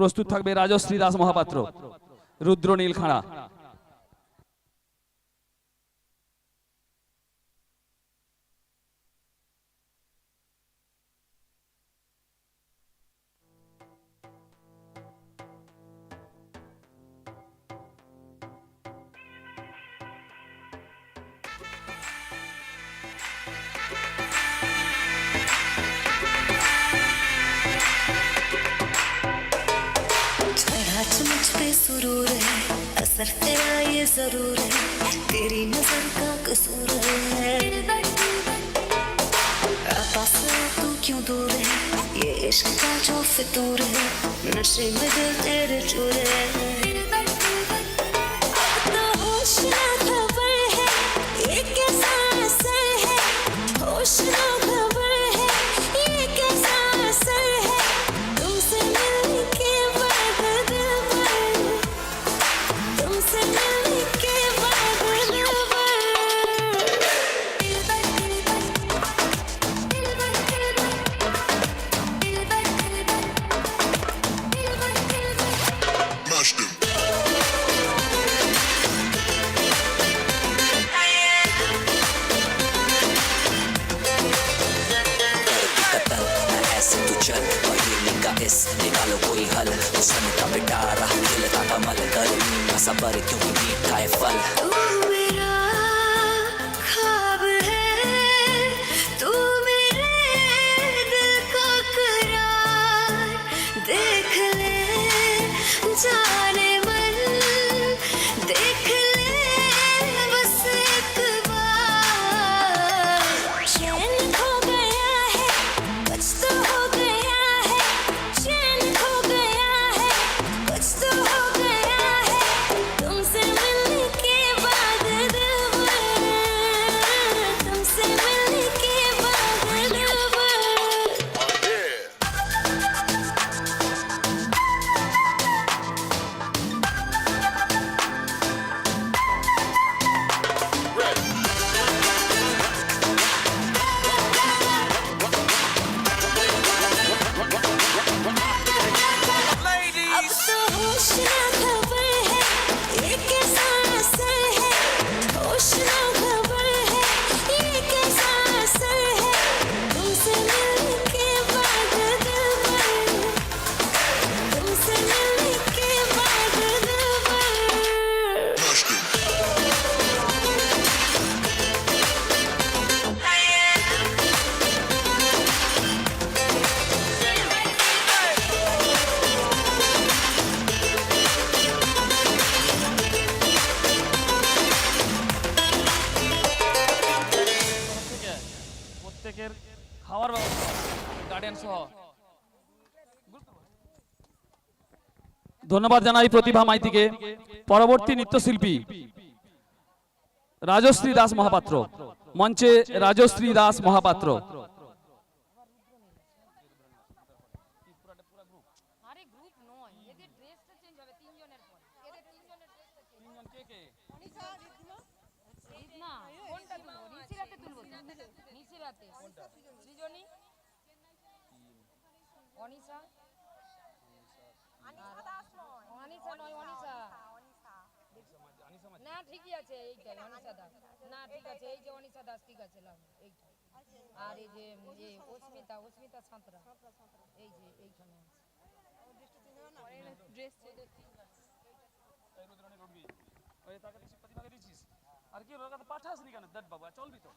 প্রস্তুত থাকবে Rajashree Das Mohapatra Rudranil Khara. più dure e scaccio fetture, non sei mai da te reggiurare. Mission पहेली लिंगा इस निकालो कोई हल दुश्मन का पिटारा खिलता कमल कर सबर क्यों भी खाए फल ধন্যবাদ জানাই প্রতিভা মাইতিকে। পরবর্তী নৃত্যশিল্পী রাজশ্রী দাস মহাপাত্র। মঞ্চে রাজশ্রী দাস মহাপাত্র। অনিশা? অনিসা নয় অনিসা না ঠিকই আছে এইটাই অনিসা দাস। না ঠিক আছে এই যে অনিসা দাস ঠিক আছে আর এই যে অস্মিতা অস্মিতা সাঁতরা। এই যে এইখানে হ্যাঁ। আর কি পাঠাসনি কেন? দেখ বাবা চলবি তো।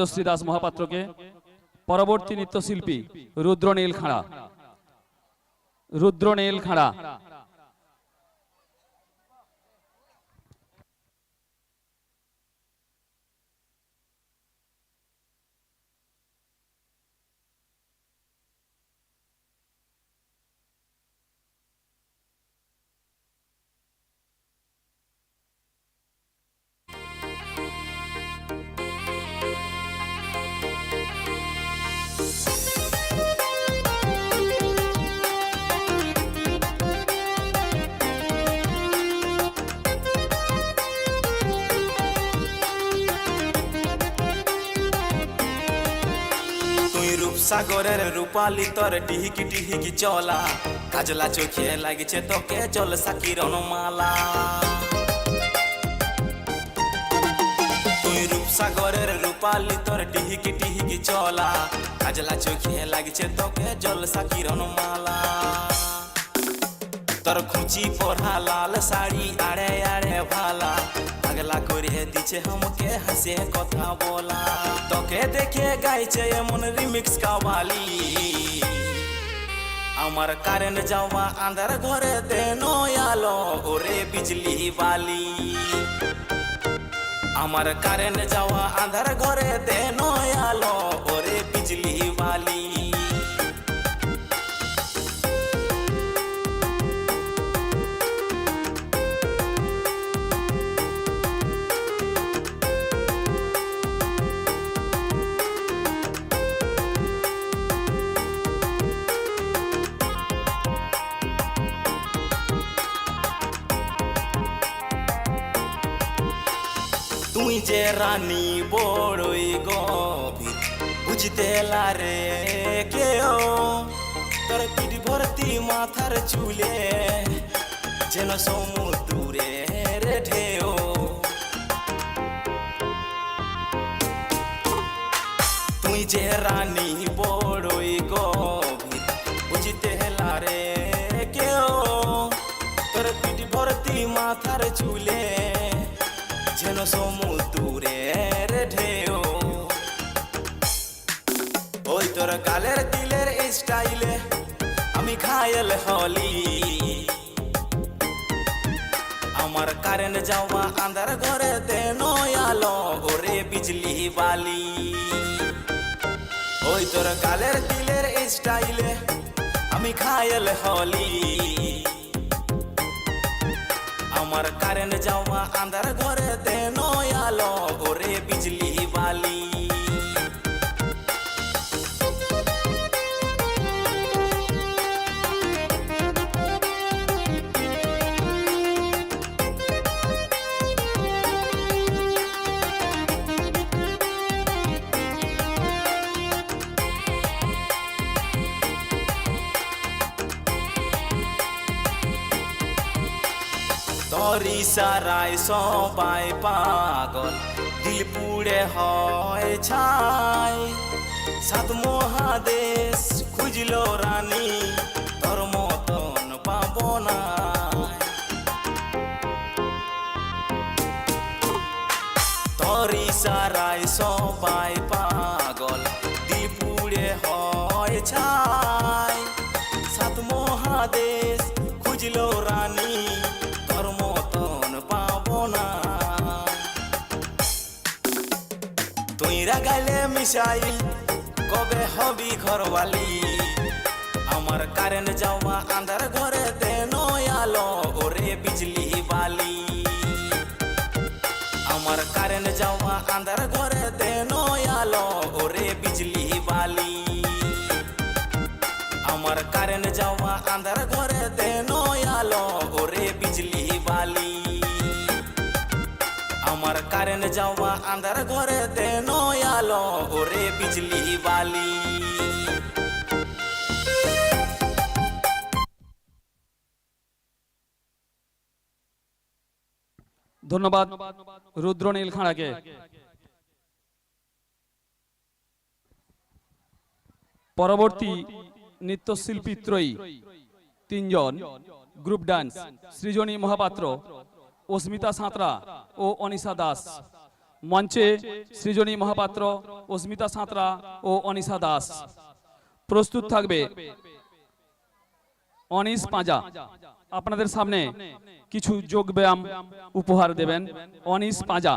রাজশ্রী দাস মহাপাত্রকে পরবর্তী নৃত্যশিল্পী রুদ্রনীল খাঁড়া। রুদ্রনীল খাঁড়া। রূপসাগরের রূপালি তোর ডিহিকি ডিহিকি চলা। কাজলা চোখে লাগছে তোকে চল সাকিরণ মালা তুই রূপসাগরের রূপালি তোর ডিহিকি ডিহিকি চলা। কাজলা চোখে লাগছে তোকে জল সাকিরণ মালা তোর খুঁচি পরা লাল শাড়ি, আড়ে আড়ে ভালা। পাগলা করে দিছে আমাকে হাসে কথা বলা। তোকে দেখে গাইছে এমন রিমিক্স আমার কারেন্ট যাওয়া আন্ধার ঘরে দেন আলো, ওরে বিজলি বালি। আমার কারেন্ট যাওয়া আন্ধার ঘরে দেন চুলে, যেন সমুদ্রের ঢেউ। তুই যে রানী বড়ই গভীর, বুঝতে কেও তোর পিঠ ভর্তি মাথার চুলে, যেন সমুদ্রের ঢেউ। ওই তোর কালের দিলের স্টাইলে ঘায়েল হলি। আমার কারেন্ট যাওয়া আন্ধার ঘরে দেন আলো, ওরে বিজলি বালি। ওই তোর গালের দিলের স্টাইলে আমি ঘায়েল হলি। আমার কারেন্ট যাওয়া আন্ধার ঘরে দেন আলো, ওরে বিজলি বালি। সারাই সবাই পাগল। দিল পুড়ে হয় ছাই। সাত মহাদেশ খুঁজল রানী, তোর মতন পাব না। তরি সারাই সবাই পাগল মিসাইল কবে হবি ঘরওয়ালি? আমার কারেন্ট যাওয়া আন্ধার ঘরে দেন আলো ওরে বিজলি বালি। আমার কারেন্ট যাওয়া আন্ধার ঘরে দেন আলো ওরে বিজলি বালি। আমার কারেন্ট যাওয়া আন্ধার ঘরে আলো ওরে বিজলি আমার কারেন্ট যাওয়া আন্ধার ঘরে দেন আলো, ওরে বিজলি বালি। ধন্যবাদ রুদ্রনীল খাঁড়াকে। পরবর্তী নৃত্যশিল্পী ত্রয়ী তিনজন গ্রুপ ডান্স সৃজনী মহাপাত্র অস্মিতা সাঁতরা ও অনিশা দাস। মঞ্চে সৃজনী মহাপাত্র অস্মিতা সাঁতরা ও অনিশা দাস। প্রস্তুত থাকবে অনিশ পাঁজা। আপনাদের সামনে কিছু যোগ ব্যায়াম উপহার দেবেন অনিশ পাঁজা।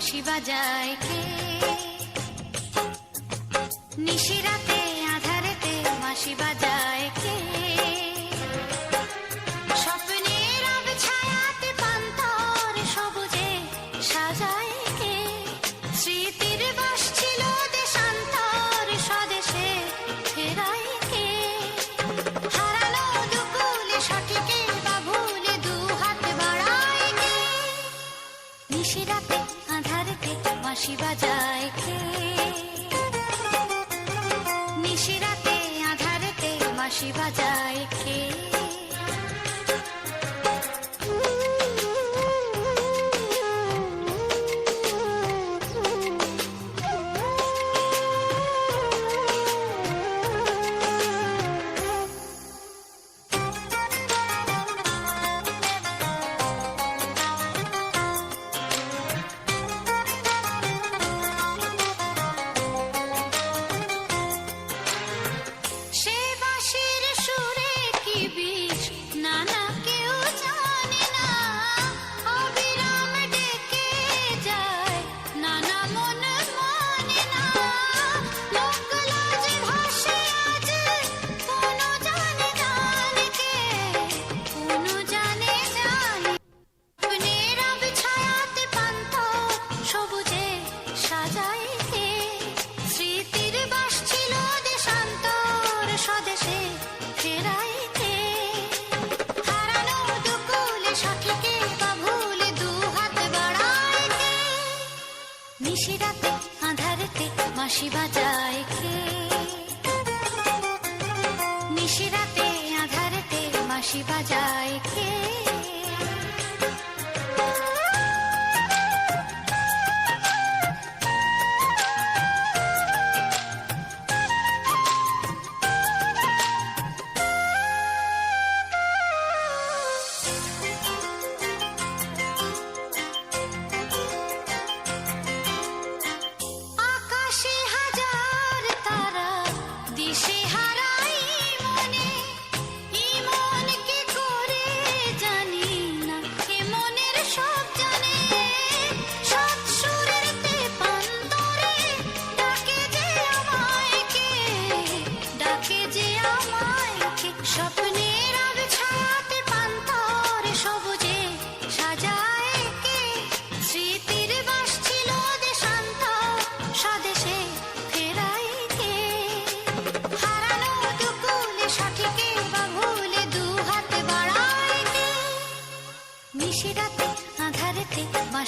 বাঁশি বাজায় কে নিশিরাতে আধারেতে বাঁশি বাজায় কে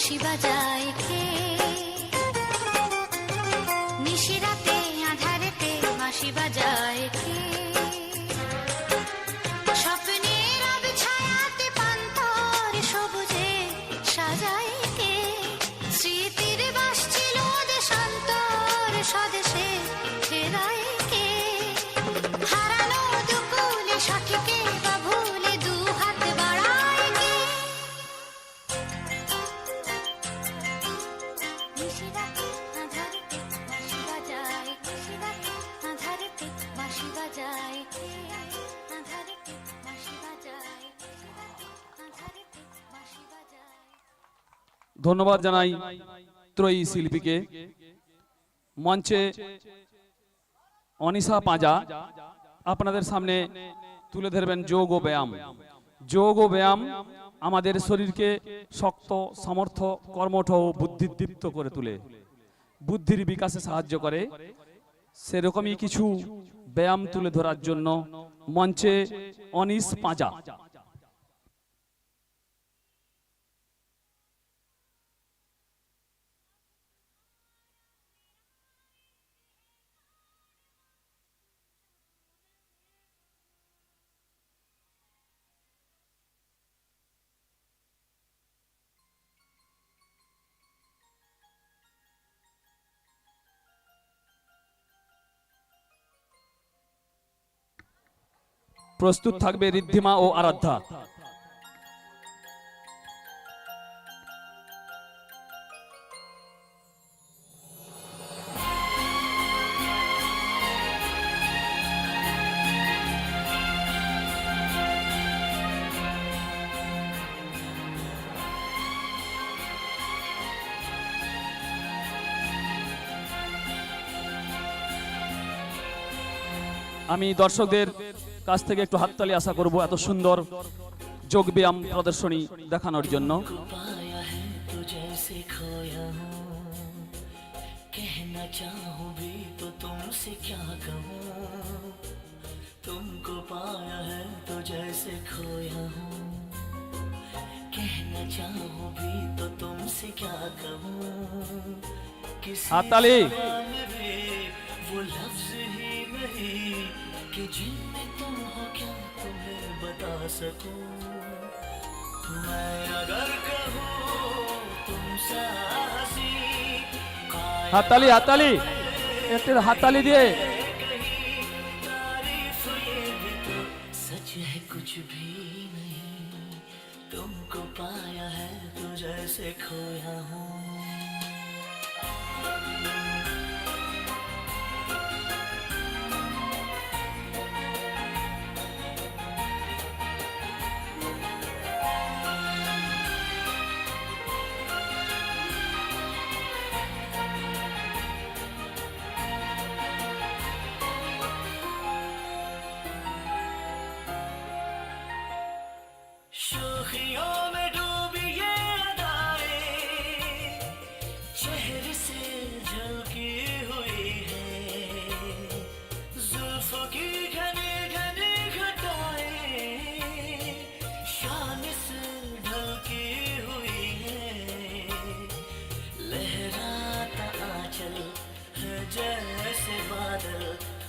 是吧？这一天。ধন্যবাদ জানাই ত্রয়ী শিল্পীকে। মঞ্চে অনিশা পাঁজা আপনাদের সামনে তুলে ধরবেন যোগ ও ব্যায়াম। যোগ ও ব্যায়াম আমাদের শরীরকে শক্ত, সামর্থ্য, কর্মঠ ও বুদ্ধিদীপ্ত করে তুলে। বুদ্ধির বিকাশে সাহায্য করে। সেরকমই কিছু ব্যায়াম তুলে ধরার জন্য মঞ্চে অনিশ পাঁজা প্রস্তুত থাকবে ঋদ্ধিমা ও আরাধ্যা। আমি দর্শকদের কাছ থেকে একটু হাততালি আশা করব এত সুন্দর যোগ ব্যায়াম প্রদর্শনী দেখানোর জন্য पाया है तो जैसे खोया हूँ कहना चाहूँ भी तो तुमसे क्या कहूँ तुमको पाया है तो जैसे खोया हूँ कहना चाहूँ भी तो तुमसे क्या कहूँ किसी হাততালি में भी वो लफ्ज ही नहीं कि जिनमें तुम हो क्या तुम्हें बता सकूं मैं अगर कहूँ तुमसे हंसी হাততালি হাততালি একটু হাততালি দিয়ে तारीफ ये भी तो सच है कुछ भी नहीं तुमको पाया है तो जैसे खोया हूँ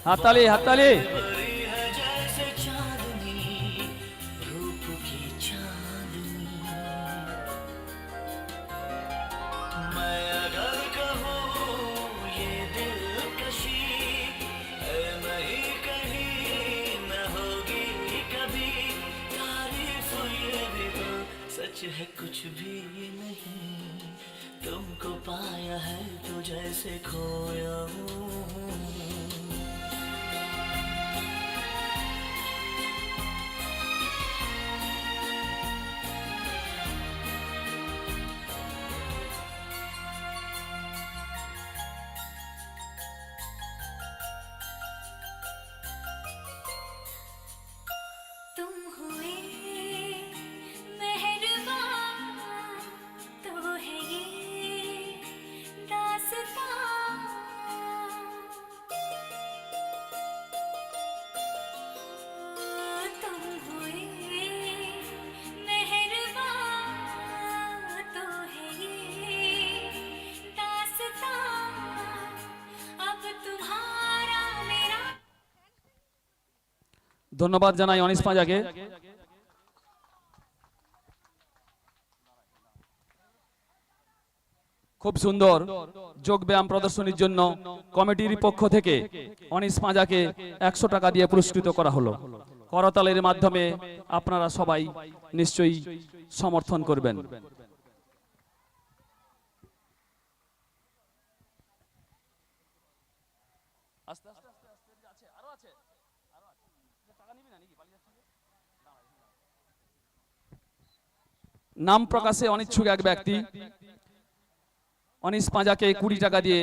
હાતાલી હાતાલી ধন্যবাদ জানাই অনিশ পাঁজাকে। খুব সুন্দর যোগ ব্যায়াম প্রদর্শনীর জন্য কমিটির পক্ষ থেকে অনিশ পাঁজাকে একশো টাকা দিয়ে পুরস্কৃত করা হলো। করতালের মাধ্যমে আপনারা সবাই নিশ্চয়ই সমর্থন করবেন। নাম প্রকাশে অনিচ্ছুক এক ব্যক্তি অনিস পাঁজাকে কুড়ি টাকা দিয়ে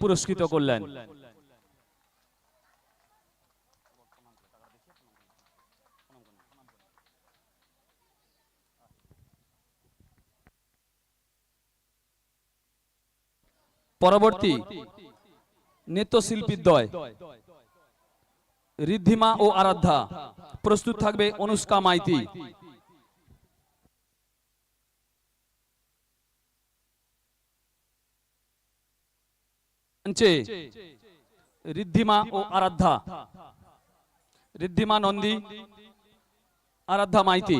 পুরস্কৃত করলেন। পরবর্তী নৃত্যশিল্পীর দয় ঋদ্ধিমা ও আরাধ্যা প্রস্তুত থাকবে অনুষ্কা মাইতি মঞ্চে ঋদ্ধিমা ও আরাধ্যা ঋদ্ধিমা নন্দী আরাধ্যা মাইতি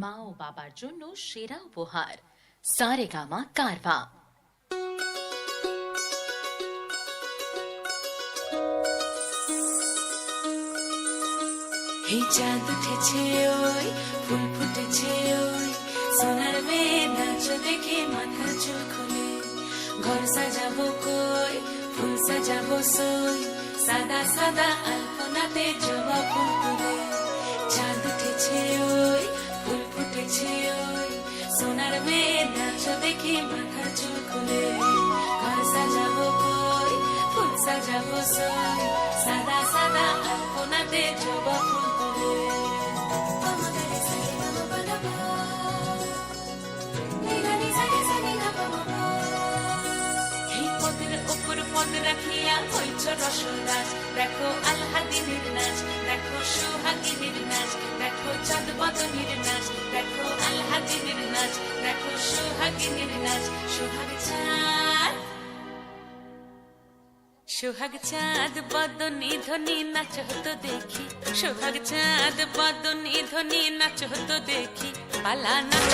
মা ও বাবার জন্য সেরা উপহার। সারেগামা কারভা। এই চাঁদ উঠেছে ওই, ফুল ফুটেছে ওই। সোনার মেয়ে নাচ দেখে মাথা চুল খুলে। ঘর সাজাবো কই, ফুল সাজাবো সই। সাদা সাদা আলপনাতে জবা ফুল তুলে। চাঁদ উঠেছে ওই ফুল ওই সোনার মেয়ে নাচ দেখে মাথা চুল খুলে ঘর সাজাবো কই, ফুল সাজাবো সই। সাদা সাদা আলপনাতে জবা ফুল পদ রাখিয়া হইছ রসরাজ। দেখো আল্লাদিনের নাচ, দেখো সোহাগিনীর নাচ। দেখো চাঁদ বদনীর নাচ, দেখো আল্লাদিনের নাচ, দেখো সোহাগিনীর নাচ, সোহাগ চাঁদ। সোহাগ চাঁদ বদনী ধ্বনি নাচ হতো দেখি, সোহাগ চাঁদ বদনী ধ্বনি নাচ হতো দেখি, পালা নাচ